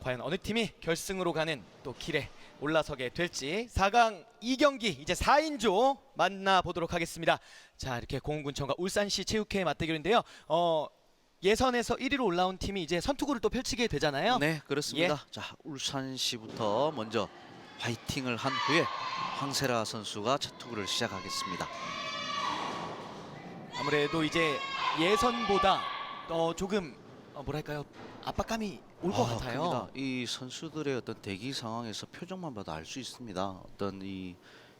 과연 어느 팀이 결승으로 가는 또 길에 올라서게 될지 4강 2경기 이제 4인조 만나보도록 하겠습니다. 자 이렇게 공군청과 울산시 체육회의 맞대결인데요. 어, 예선에서 1위로 올라온 팀이 이제 선투구를 또 펼치게 되잖아요. 네, 그렇습니다. 자, 울산시부터 먼저 화이팅을 한 후에 황세라 선수가 첫 투구를 시작하겠습니다. 아무래도 이제 예선보다 어, 조금 어, 뭐랄까요 압박감이 올 것 아, 같아요. 큽니다. 이 선수들의 어떤 대기 상황에서 표정만 봐도 알 수 있습니다. 어떤 이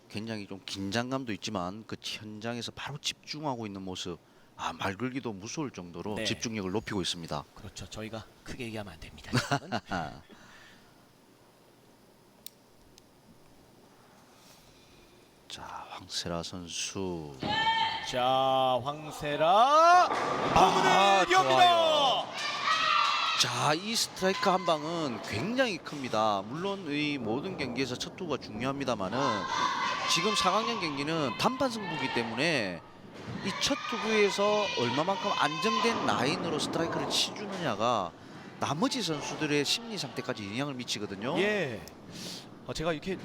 굉장히 좀 긴장감도 있지만 그 현장에서 바로 집중하고 있는 모습. 아, 말 걸기도 무서울 정도로 네. 집중력을 높이고 있습니다. 그렇죠. 저희가 크게 얘기하면 안 됩니다. 아. 자, 황세라 선수. 자 황세라 아, 여기다. 자, 이 스트라이크 한 방은 굉장히 큽니다. 물론 이 모든 경기에서 첫 투가 중요합니다만은 지금 4강전 경기는 단판 승부기 때문에 이 첫 투구에서 얼마만큼 안정된 라인으로 스트라이크를 치주느냐가 나머지 선수들의 심리 상태까지 영향을 미치거든요. 예. 어, 제가 이렇게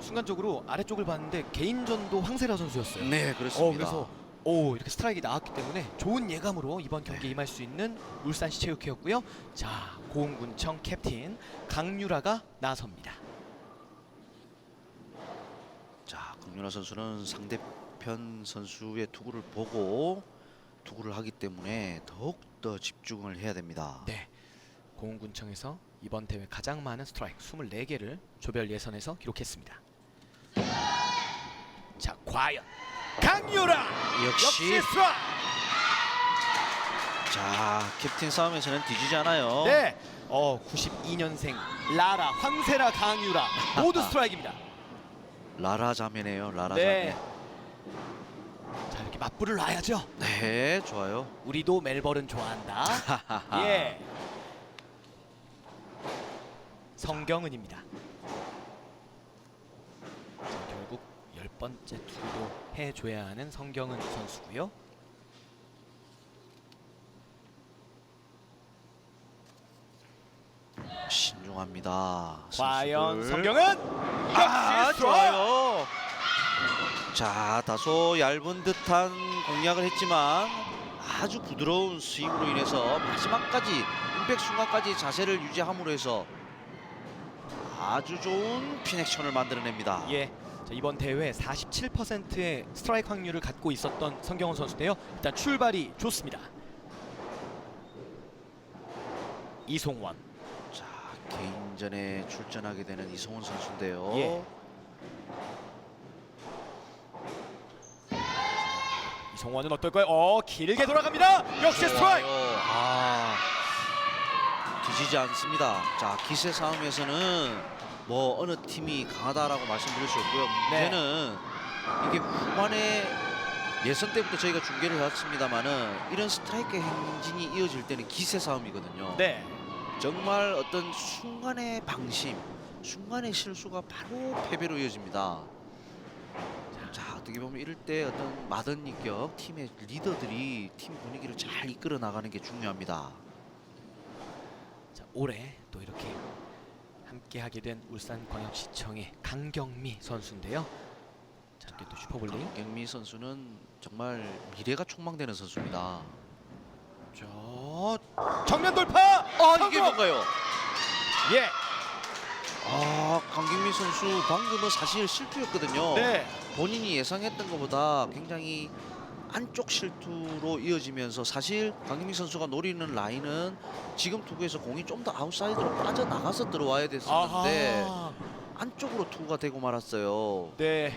순간적으로 아래쪽을 봤는데 개인전도 황세라 선수였어요. 네, 어, 그렇습니다. 그래서 오 이렇게 스트라이크 나왔기 때문에 좋은 예감으로 이번 경기에 임할 수 있는 울산시 체육회였고요. 자 고흥군청 캡틴 강유라가 나섭니다. 자, 강윤아 선수는 상대편 선수의 투구를 보고 투구를 하기 때문에 더욱 더 집중을 해야 됩니다. 네. 고흥군청에서 이번 대회 가장 많은 스트라이크 24개를 조별 예선에서 기록했습니다. 자, 과연 강유라 역시 역시 스트라이크. 자 캡틴 싸움에서는 뒤지지 않아요. 네. 어, 92년생 라라, 황세라, 강유라 모두 스트라이크입니다. 라라 자매네요. 라라 네. 자매. 자, 이렇게 맞불을 놔야죠. 네, 좋아요. 우리도 멜버른 좋아한다. 예. 성경은입니다. 자, 결국 열 번째 투도 해줘야 하는 성경은 선수고요. 신중합니다. 과연 선수들. 성경은 아, 역시 스트라이크! 좋아요. 자, 다소 얇은 듯한 공략을 했지만 아주 부드러운 스윙으로 인해서 마지막까지 임팩 순간까지 자세를 유지함으로 해서 아주 좋은 피넥션을 만들어냅니다. 예. 자, 이번 대회 47%의 스트라이크 확률을 갖고 있었던 성경원 선수인데요. 일단 출발이 좋습니다. 이송원. 자, 개인전에 출전하게 되는 이성훈 선수인데요. 예. 이송원은 어떨까요? 어, 길게 돌아갑니다. 역시 스트라이크. 좋아요. 아, 뒤지지 않습니다. 자, 기세 싸움에서는 뭐 어느 팀이 강하다라고 말씀드릴 수 없고요. 네. 문제는 이게 후반에 예선 때부터 저희가 중계를 해왔습니다만은 이런 스트라이크 행진이 이어질 때는 기세 싸움이거든요. 네. 정말 어떤 순간의 방심, 순간의 실수가 바로 패배로 이어집니다. 자, 어떻게 보면 이럴 때 어떤 마던니격 팀의 리더들이 팀 분위기를 잘 이끌어 나가는 게 중요합니다. 자, 올해 또 이렇게 함께 하게 된 울산광역시청의 강경미 선수인데요. 자, 이렇게 또 슈퍼볼링. 강경미 선수는 정말 미래가 촉망되는 선수입니다. 저 정면 돌파. 아, 이게 성공! 뭔가요? 예. 아, 강경미 선수 방금은 사실 실투였거든요. 네. 본인이 예상했던 것보다 굉장히 안쪽 실투로 이어지면서 사실 강민희 선수가 노리는 라인은 지금 투구에서 공이 좀 더 아웃사이드로 빠져나가서 들어와야 됐었는데 아하. 안쪽으로 투구가 되고 말았어요. 네.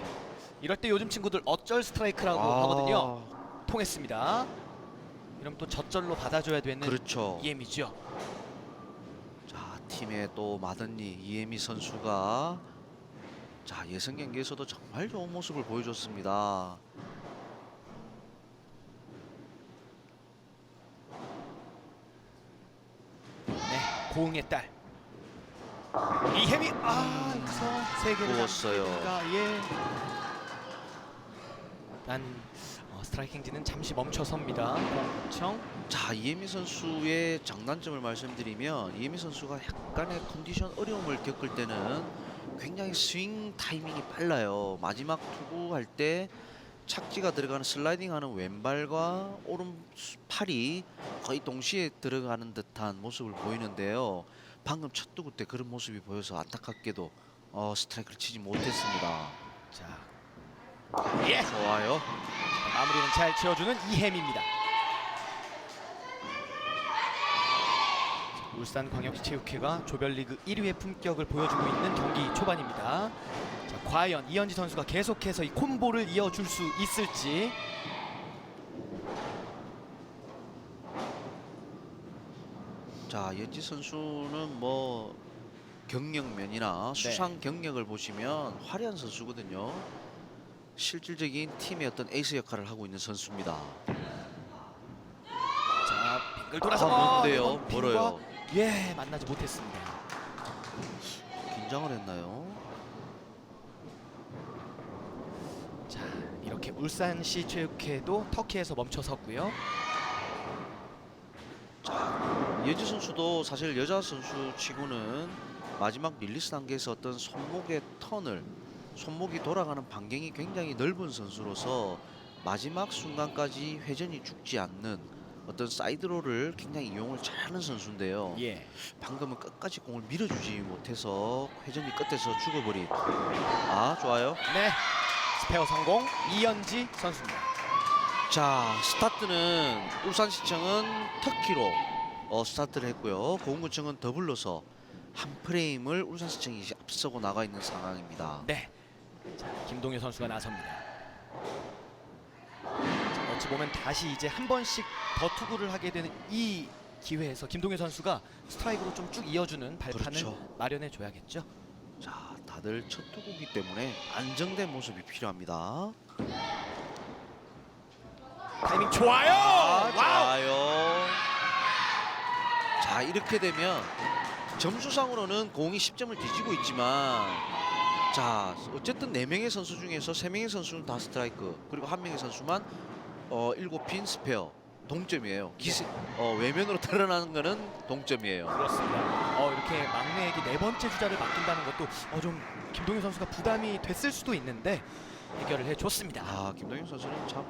이럴 때 요즘 친구들 어쩔 스트라이크라고 아, 하거든요. 통했습니다. 이러면 또 저절로 받아줘야 되는 그렇죠. 이엠이죠. 자 팀의 또 마든니 이혜미 선수가 자 예선 경기에서도 정말 좋은 모습을 보여줬습니다. 네. 고흥의 딸. 이혜미 아 여기서 세 개를 부었어요. 남기니까, 예. 난 어, 스트라이킹지는 잠시 멈춰섭니다. 공구청. 자 이혜미 선수의 장단점을 말씀드리면 이혜미 선수가 약간의 컨디션 어려움을 겪을 때는 굉장히 스윙 타이밍이 빨라요. 마지막 투구할 때 착지가 들어가는 슬라이딩하는 왼발과 오른팔이 거의 동시에 들어가는 듯한 모습을 보이는데요. 방금 첫 투구 때 그런 모습이 보여서 안타깝게도 어, 스트라이크를 치지 못했습니다. 자, 예. 좋아요. 마무리는 잘 지어주는 이혜미입니다. 자, 울산광역시체육회가 조별리그 1위의 품격을 보여주고 있는 경기 초반입니다. 자, 과연 이현지 선수가 계속해서 이 콤보를 이어줄 수 있을지. 자 연지 선수는 뭐 경력면이나 네. 수상 경력을 보시면 화려한 선수거든요. 실질적인 팀의 어떤 에이스 역할을 하고 있는 선수입니다. 자, 빙글 돌아서 아, 핀과 멀어요. 예, 만나지 못했습니다. 긴장을 했나요? 자, 이렇게 울산시 체육회도 터키에서 멈춰섰고요. 연지 선수도 사실 여자 선수 치고는 마지막 릴리스 단계에서 어떤 손목의 턴을 손목이 돌아가는 반경이 굉장히 넓은 선수로서 마지막 순간까지 회전이 죽지 않는 어떤 사이드로를 굉장히 이용을 잘하는 선수인데요. 예. 방금은 끝까지 공을 밀어주지 못해서 회전이 끝에서 죽어버린 아 좋아요 네. 스페어 성공 이현지 선수입니다. 자 스타트는 울산시청은 터키로 어, 스타트를 했고요 고흥구청은 더블로서 한 프레임을 울산시청이 앞서고 나가 있는 상황입니다 네. 자, 김동효 선수가 나섭니다. 자, 어찌 보면 다시 이제 한 번씩 더 투구를 하게 되는 이 기회에서 김동효 선수가 스트라이크로 좀 쭉 이어주는 발판을 그렇죠. 마련해 줘야겠죠. 자 다들 첫 투구기 때문에 안정된 모습이 필요합니다 타이밍 좋아요. 아, 와우. 좋아요 자 이렇게 되면 점수상으로는 공이 10점을 뒤지고 있지만 자 어쨌든 4명의 선수 중에서 3명의 선수는 다 스트라이크 그리고 한 명의 선수만 어 7핀 스페어 동점이에요 기세, 어, 외면으로 드러나는 거는 동점이에요 그렇습니다. 어, 이렇게 막내에게 네 번째 주자를 맡긴다는 것도 어, 좀 김동효 선수가 부담이 됐을 수도 있는데 해결을 해줬습니다. 아 김동현 선수는 참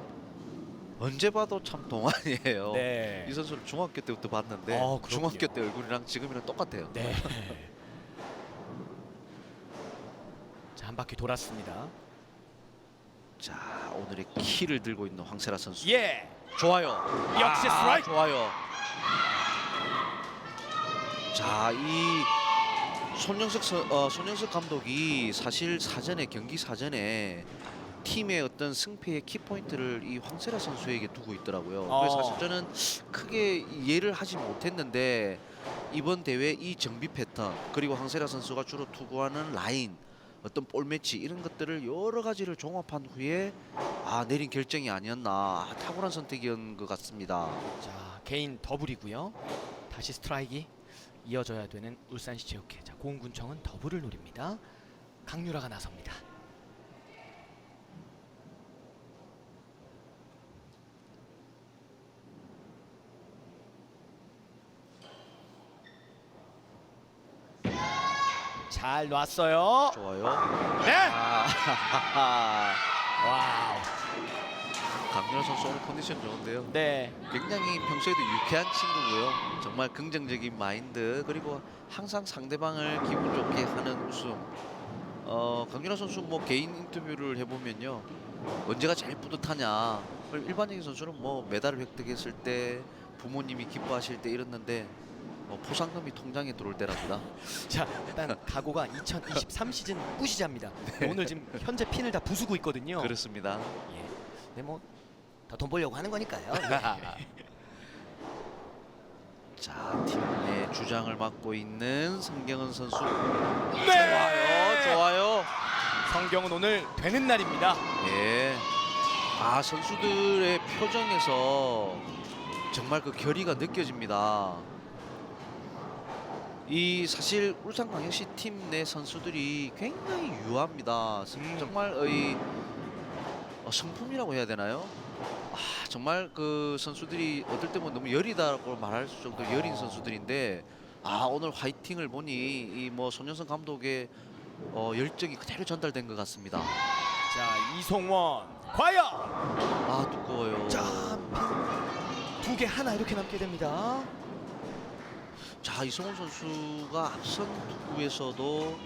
언제 봐도 참 동안이에요 네. 이 선수를 중학교 때부터 봤는데 어, 그렇군요. 중학교 때 얼굴이랑 지금이랑 똑같아요 네. 자, 한 바퀴 돌았습니다. 자 오늘의 키를 들고 있는 황세라 선수 예. 좋아요. 역시 아, 스트라이크. 좋아요. 자, 이 손영석 선- 어, 손영석 감독이 사실 사전에 경기 사전에 팀의 어떤 승패의 키포인트를 이 황세라 선수에게 두고 있더라고요. 그래서 어. 사실 저는 크게 이해를 하지 못했는데 이번 대회 이 정비 패턴 그리고 황세라 선수가 주로 투구하는 라인 어떤 볼 매치 이런 것들을 여러 가지를 종합한 후에 아 내린 결정이 아니었나 아, 탁월한 선택이었던 것 같습니다. 자, 개인 더블이고요. 다시 스트라이크 이어져야 되는 울산시 체육회. 자, 고흥군청은 더블을 노립니다. 강유라가 나섭니다. 잘 놨어요. 좋아요. 네. 아, 와우. 강민호 선수 오늘 컨디션 좋은데요. 네. 굉장히 평소에도 유쾌한 친구고요. 정말 긍정적인 마인드 그리고 항상 상대방을 기분 좋게 하는 웃음. 어, 강민호 선수 뭐 개인 인터뷰를 해보면요. 언제가 제일 뿌듯하냐. 일반적인 선수는 뭐 메달을 획득했을 때 부모님이 기뻐하실 때 이랬는데 뭐 포상금이 통장에 들어올 때랍니다. 자, 일단 각오가 2023 시즌 꾸시자입니다. 오늘 지금 현재 핀을 다 부수고 있거든요. 그렇습니다. 예. 네, 뭐다 돈 벌려고 하는 거니까요. 예. 자, 팀 내 주장을 맡고 있는 성경은 선수. 네! 좋아요, 좋아요. 성경은 오늘 되는 날입니다. 예. 아 선수들의 표정에서 정말 그 결의가 느껴집니다. 이 사실 울산 광역시 팀 내 선수들이 굉장히 유합니다. 음. 정말 이 어, 성품이라고 해야 되나요? 아, 정말 그 선수들이 어떨 때면 너무 여리다고 말할 정도 로 여린 선수들인데 아 오늘 화이팅을 보니 이 뭐 손현성 감독의 어, 열정이 그대로 전달된 것 같습니다. 자 이송원 과연 아 두꺼워요. 자두 개 하나 이렇게 남게 됩니다. 자 이성훈 선수가 앞선 투구에서도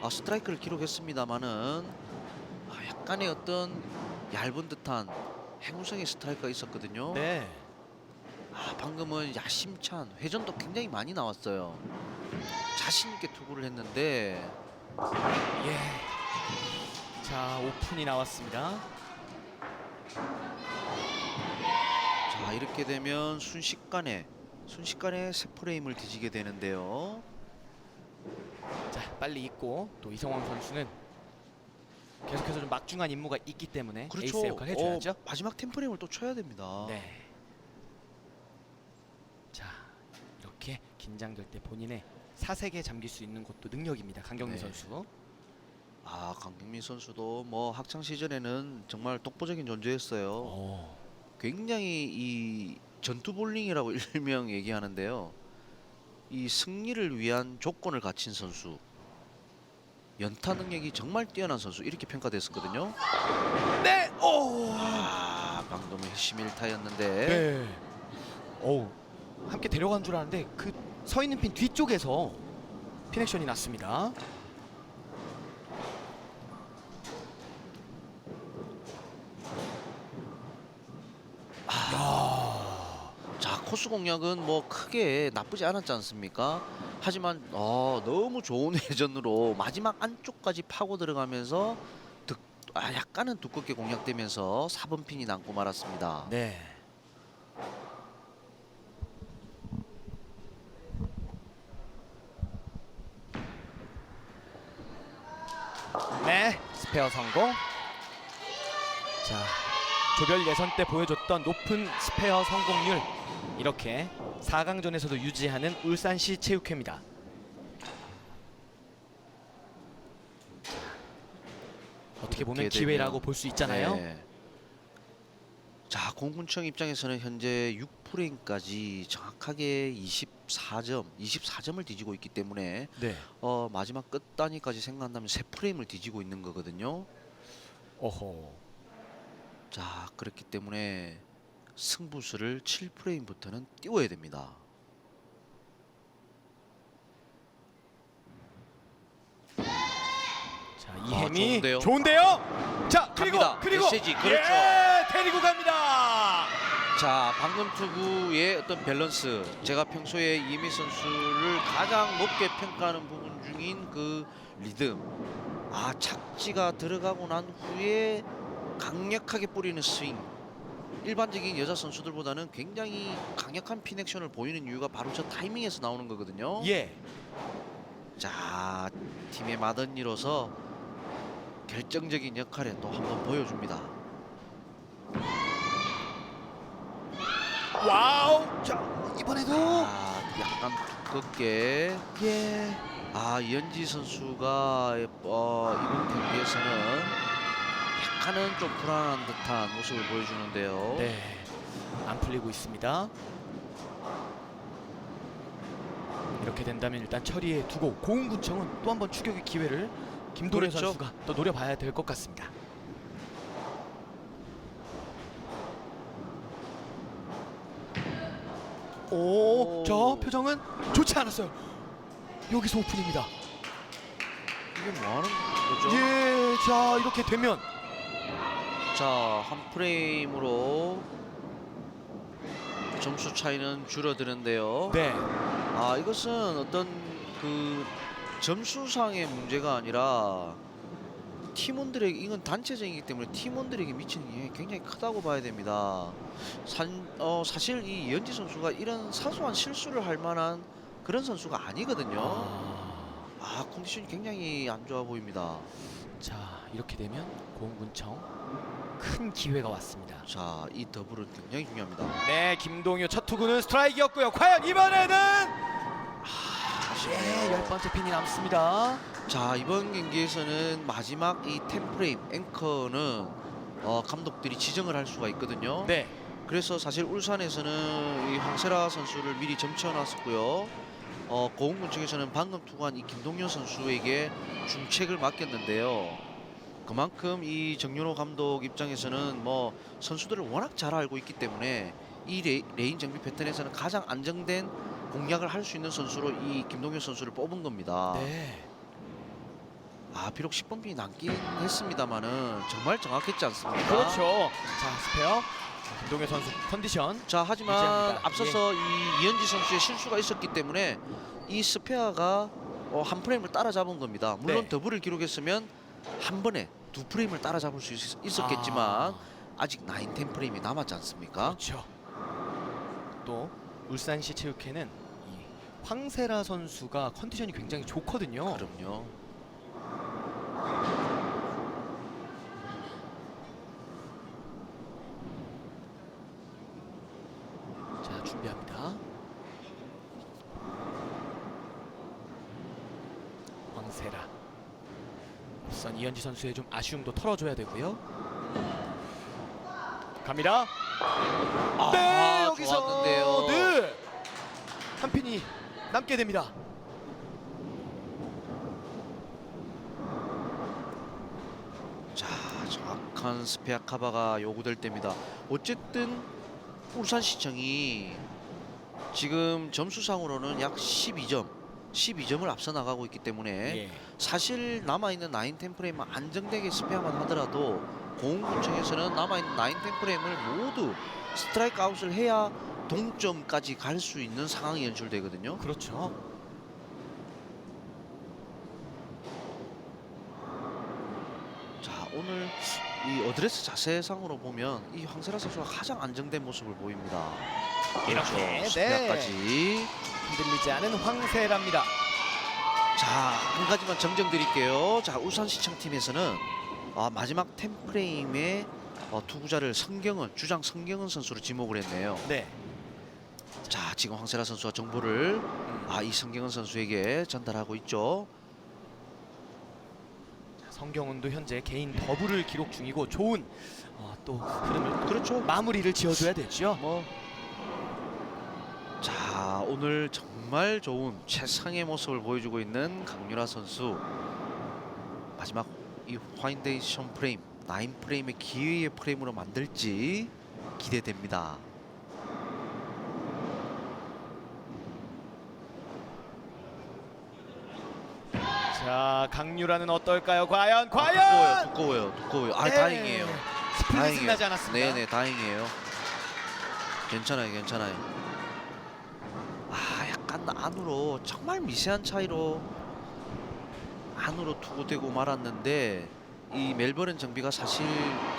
아, 스트라이크를 기록했습니다만은 아, 약간의 어떤 얇은 듯한 행운성의 스트라이크가 있었거든요. 네. 아, 방금은 야심찬 회전도 굉장히 많이 나왔어요. 자신 있게 투구를 했는데 예. 자 오픈이 나왔습니다. 자 이렇게 되면 순식간에 순식간에 세 프레임을 뒤지게 되는데요. 자 빨리 있고 또 이성원 선수는 계속해서 좀 막중한 임무가 있기 때문에 그렇죠. 에이스 역할 해줘야죠. 어, 마지막 템프레임을 또 쳐야 됩니다. 네. 자 이렇게 긴장될 때 본인의 사색에 잠길 수 있는 것도 능력입니다. 강경민 네. 선수. 아 강경민 선수도 뭐 학창 시절에는 정말 독보적인 존재였어요. 오. 굉장히 이 전투 볼링이라고 일명 얘기하는데요. 이 승리를 위한 조건을 갖춘 선수. 연타 능력이 정말 뛰어난 선수 이렇게 평가됐었거든요. 네. 오. 아 방금 핵심 1타였는데 네. 오. 함께 데려간 줄 알았는데 그 서 있는 핀 뒤쪽에서 핀 액션이 났습니다. 자 코스 공략은 뭐 크게 나쁘지 않았지 않습니까? 하지만 어, 너무 좋은 회전으로 마지막 안쪽까지 파고 들어가면서 득, 아, 약간은 두껍게 공략되면서 4번 핀이 남고 말았습니다. 네. 네, 스페어 성공. 자, 조별 예선 때 보여줬던 높은 스페어 성공률 이렇게 4강전에서도 유지하는 울산시 체육회입니다. 어떻게 보면 기회라고 볼 수 있잖아요. 네. 자 공군청 입장에서는 현재 6프레임까지 정확하게 24점, 24점을 뒤지고 있기 때문에 네. 어, 마지막 끝 단위까지 생각한다면 3프레임을 뒤지고 있는 거거든요. 어허. 자 그렇기 때문에 승부수를 7프레임부터는 띄워야 됩니다. 자 이햄이 좋은데요? 좋은데요? 자 그리고 갑니다. 그리고 메시지, 그렇죠. 예, 데리고 갑니다. 자 방금 투구의 어떤 밸런스 제가 평소에 이미 선수를 가장 높게 평가하는 부분 중인 그 리듬 아 착지가 들어가고 난 후에 강력하게 뿌리는 스윙 일반적인 여자 선수들보다는 굉장히 강력한 핀 액션을 보이는 이유가 바로 저 타이밍에서 나오는 거거든요 예. 자 팀의 마더니로서 결정적인 역할에 또 한번 보여줍니다 와우. 자 이번에도 아 약간 두껍게 예. 아 이현지 선수가 어, 이번 경기에서는 약간은 좀 불안한 듯한 모습을 보여주는데요. 네. 안 풀리고 있습니다. 이렇게 된다면 일단 처리해 두고 고흥군청은 또 한 번 추격의 기회를 김도래 그렇죠. 선수가 또 노려봐야 될 것 같습니다. 오, 오. 저 표정은 좋지 않았어요. 여기서 오픈입니다. 이게 뭐 하는 거죠? 예, 자 이렇게 되면 자, 한 프레임으로 점수 차이는 줄어드는데요. 네, 아, 이것은 어떤 그 점수상의 문제가 아니라 팀원들에게 이건 단체전이기 때문에 팀원들에게 미치는 게 굉장히 크다고 봐야 됩니다. 산, 어, 사실 이 이현지 선수가 이런 사소한 실수를 할 만한 그런 선수가 아니거든요. 아, 아 컨디션이 굉장히 안 좋아 보입니다. 자 이렇게 되면 고흥군청 큰 기회가 왔습니다. 자, 이 더블은 굉장히 중요합니다. 네, 김동효 첫 투구는 스트라이크였고요. 과연 이번에는 예, 열 번째 핀이 남습니다. 자, 이번 경기에서는 마지막 이 템프레임 앵커는 어, 감독들이 지정을 할 수가 있거든요. 네. 그래서 사실 울산에서는 이 황세라 선수를 미리 점치어 놨었고요. 어, 고흥군 측에서는 방금 투구한 이 김동현 선수에게 중책을 맡겼는데요. 그만큼 이 정윤호 감독 입장에서는 뭐 선수들을 워낙 잘 알고 있기 때문에 이 레, 레인 정비 패턴에서는 가장 안정된 공략을 할 수 있는 선수로 이 김동현 선수를 뽑은 겁니다. 네. 아 비록 10번 빈이 남긴 했습니다만은 정말 정확했지 않습니까? 그렇죠. 자, 스페어. 김동현 선수 컨디션. 자 하지만 유지합니다. 앞서서 이 이현지 선수의 실수가 있었기 때문에 이 스페어가 어, 한 프레임을 따라잡은 겁니다. 물론 네. 더블을 기록했으면 한 번에 두 프레임을 따라잡을 수 있, 있었겠지만 아, 아직 9, 10 프레임이 남았지 않습니까? 그렇죠. 또 울산시 체육회는 이 황세라 선수가 컨디션이 굉장히 좋거든요. 그럼요. 자, 준비합니다. 황세라. 우선 이현지 선수의 좀 아쉬움도 털어줘야 되고요. 갑니다. 아, 네, 여기서 좋았는데요. 네. 한 핀이 남게 됩니다. 자 정확한 스페어 카바가 요구될 때입니다. 어쨌든 울산시청이 지금 점수상으로는 약 12점, 12점을 앞서 나가고 있기 때문에 예. 사실 남아있는 9, 10 프레임만 안정되게 스페어만 하더라도 공군청에서는 남아있는 9, 10 프레임을 모두 스트라이크 아웃을 해야 동점까지 갈 수 있는 상황이 연출되거든요. 그렇죠. 자 오늘 이 어드레스 자세상으로 보면 이 황세라 선수가 가장 안정된 모습을 보입니다. 이렇게, 그렇죠. 네. 스페어까지. 흔들리지 않은 황세라입니다. 자, 한 가지만 정정 드릴게요. 자, 울산시청 팀에서는 아, 마지막 템프레임에 어, 투구자를 성경은 주장 성경은 선수로 지목을 했네요. 네. 자, 지금 황세라 선수가 정보를 아, 이 성경은 선수에게 전달하고 있죠. 성경훈도 현재 개인 더블을 기록 중이고 좋은 어, 또 흐름을 또 그렇죠. 마무리를 지어줘야 되죠. 뭐 자, 오늘 정말 좋은 최상의 모습을 보여주고 있는 강유라 선수. 마지막 이 화인데이션 프레임, 9 프레임의 기회의 프레임으로 만들지 기대됩니다. 자 강유라는 어떨까요? 과연 아, 과연 두꺼워요, 두꺼워요, 두꺼워요. 아, 네. 다행이에요. 스플릿은 다행이에요. 나지 않았습니다. 네네, 다행이에요. 괜찮아요, 괜찮아요. 아, 약간 안으로 정말 미세한 차이로 안으로 투구되고 말았는데 이 멜버른 정비가 사실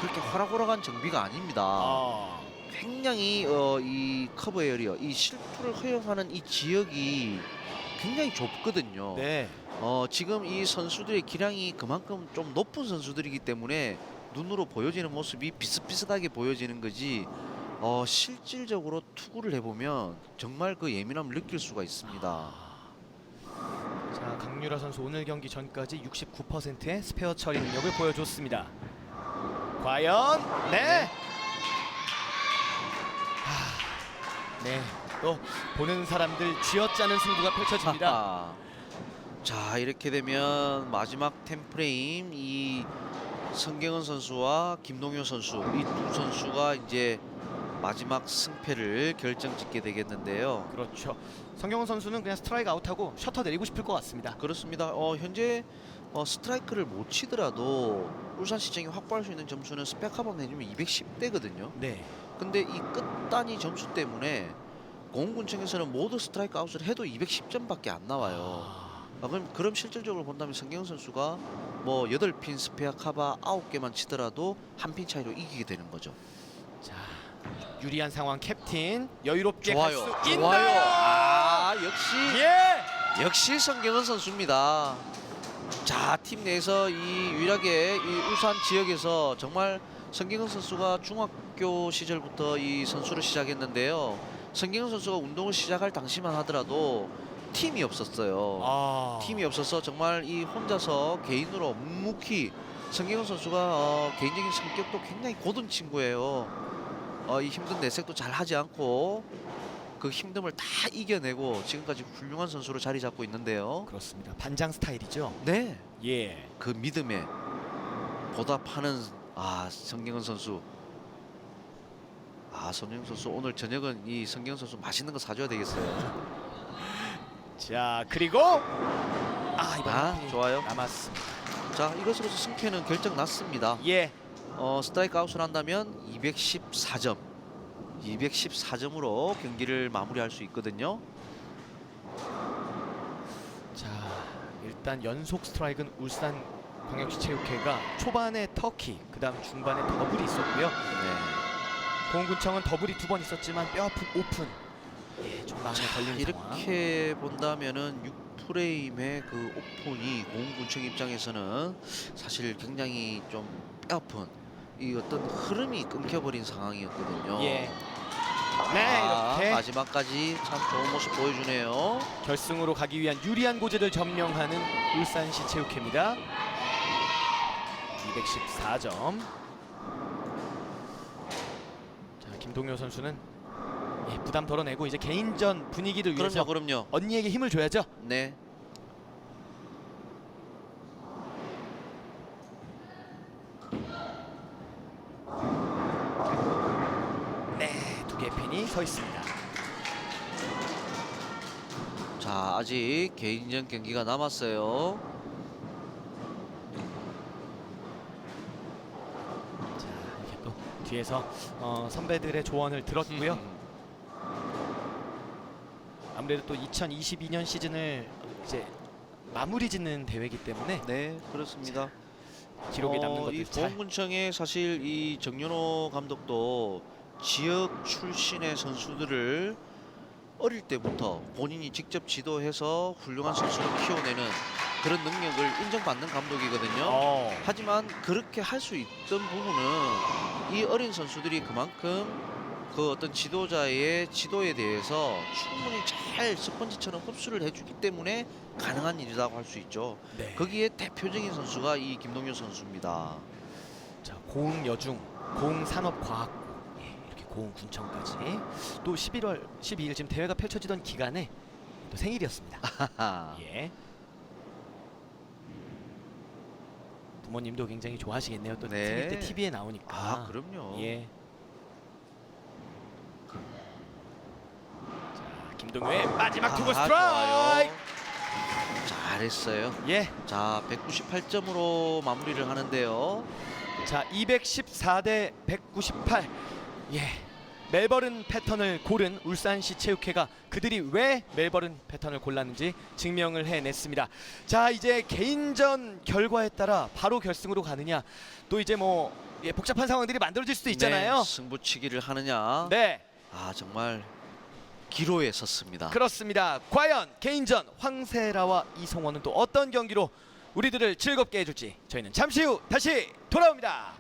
그렇게 호락호락한 정비가 아닙니다. 아, 굉장히 어, 이 커브 에어리어, 이 실투를 허용하는 이 지역이 굉장히 좁거든요. 네. 어, 지금 이 선수들의 기량이 그만큼 좀 높은 선수들이기 때문에 눈으로 보여지는 모습이 비슷비슷하게 보여지는 거지 어, 실질적으로 투구를 해보면 정말 그 예민함을 느낄 수가 있습니다. 자 강유라 선수 오늘 경기 전까지 69%의 스페어 처리 능력을 보여줬습니다. 과연 네. 하, 네. 또 보는 사람들 쥐어짜는 승부가 펼쳐집니다. 하하. 자 이렇게 되면 마지막 템프레임 이 성경은 선수와 김동효 선수 이 두 선수가 이제 마지막 승패를 결정짓게 되겠는데요. 그렇죠. 성경훈 선수는 그냥 스트라이크 아웃하고 셔터 내리고 싶을 것 같습니다. 그렇습니다. 어, 현재 어, 스트라이크를 못 치더라도 울산시청이 확보할 수 있는 점수는 스펙하번 내주면 210대거든요. 네. 근데 이 끝단위 점수 때문에 공군청에서는 모두 스트라이크 아웃을 해도 210점밖에 안 나와요. 아, 그럼 그럼 실질적으로 본다면 성경 선수가 뭐 8핀 스페어 카바 9개만 치더라도 한 핀 차이로 이기게 되는 거죠. 자 유리한 상황 캡틴 여유롭게 좋아요. 갈수 좋아요. 있나요? 아, 역시 예. 역시 성경은 선수입니다. 자, 팀 내에서 이 유일하게 이 울산 지역에서 정말 성경은 선수가 중학교 시절부터 이 선수를 시작했는데요. 성경은 선수가 운동을 시작할 당시만 하더라도 팀이 없었어요. 아 팀이 없어서 정말 이 혼자서 개인으로 묵묵히 성경훈 선수가 어, 개인적인 성격도 굉장히 고든 친구예요. 어, 이 힘든 내색도 잘 하지 않고 그 힘듦을 다 이겨내고 지금까지 훌륭한 선수로 자리 잡고 있는데요. 그렇습니다. 반장 스타일이죠. 네, 예. 그 믿음에 보답하는 아 성경훈 선수. 아 성경 선수 오늘 저녁은 이 성경 선수 맛있는 거 사줘야 되겠어요. 자 그리고 아 이번 아, 좋아요. 남았습니다. 자 이것으로서 승패는 결정 났습니다. 예. 어, 스트라이크 아웃을 한다면 214점. 214점으로 경기를 마무리할 수 있거든요. 자 일단 연속 스트라이크는 울산 광역시 체육회가 초반에 터키 그 다음 중반에 더블이 있었고요. 네. 공군청은 더블이 두 번 있었지만 뼈 아픈 오픈. 예, 좀 마음에 걸리는 상황. 이렇게 본다면은 6프레임의 그 오픈이 공군청 입장에서는 사실 굉장히 좀 뼈아픈 이 어떤 흐름이 끊겨버린 상황이었거든요. 예. 네 아, 이렇게 마지막까지 참 좋은 모습 보여주네요. 결승으로 가기 위한 유리한 고지를 점령하는 울산시 체육회입니다. 214점. 자 김동효 선수는 예, 부담 덜어내고 이제 개인전 분위기를 위해서 그럼요, 그럼요. 언니에게 힘을 줘야죠. 네. 네, 두 개의 핀이 서 있습니다. 자, 아직 개인전 경기가 남았어요. 자 이렇게 또 뒤에서 어, 선배들의 조언을 들었고요. 음. 아무래도 또 2022년 시즌을 이제 마무리 짓는 대회이기 때문에 네, 그렇습니다. 남는 어, 것들 이잘 보험군청의 사실 이 정연호 감독도 지역 출신의 선수들을 어릴 때부터 본인이 직접 지도해서 훌륭한 선수로 키워내는 그런 능력을 인정받는 감독이거든요. 어, 하지만 그렇게 할 수 있던 부분은 이 어린 선수들이 그만큼 그 어떤 지도자의 지도에 대해서 충분히 잘 스펀지처럼 흡수를 해주기 때문에 가능한 일이라고 할 수 있죠. 네. 거기에 대표적인 선수가 이 김동현 선수입니다. 자, 고흥여중, 고흥산업과학 고 예, 이렇게 고흥 군청까지 또 11월 12일 지금 대회가 펼쳐지던 기간에 또 생일이었습니다. 하하. 예. 부모님도 굉장히 좋아하시겠네요. 또 네. 생일 때 TV에 나오니까. 아, 그럼요. 예. 자, 김동효의 마지막 투구 아, 스트라이크. 좋아요. 잘했어요. 예. 자, 198점으로 마무리를 하는데요. 자, 214 대 198. 예. 멜버른 패턴을 고른 울산시 체육회가 그들이 왜 멜버른 패턴을 골랐는지 증명을 해냈습니다. 자, 이제 개인전 결과에 따라 바로 결승으로 가느냐, 또 이제 뭐 예, 복잡한 상황들이 만들어질 수도 있잖아요. 네, 승부치기를 하느냐. 네, 아, 정말 기로에 섰습니다. 그렇습니다. 과연 개인전 황세라와 이성원은 또 어떤 경기로 우리들을 즐겁게 해줄지 저희는 잠시 후 다시 돌아옵니다.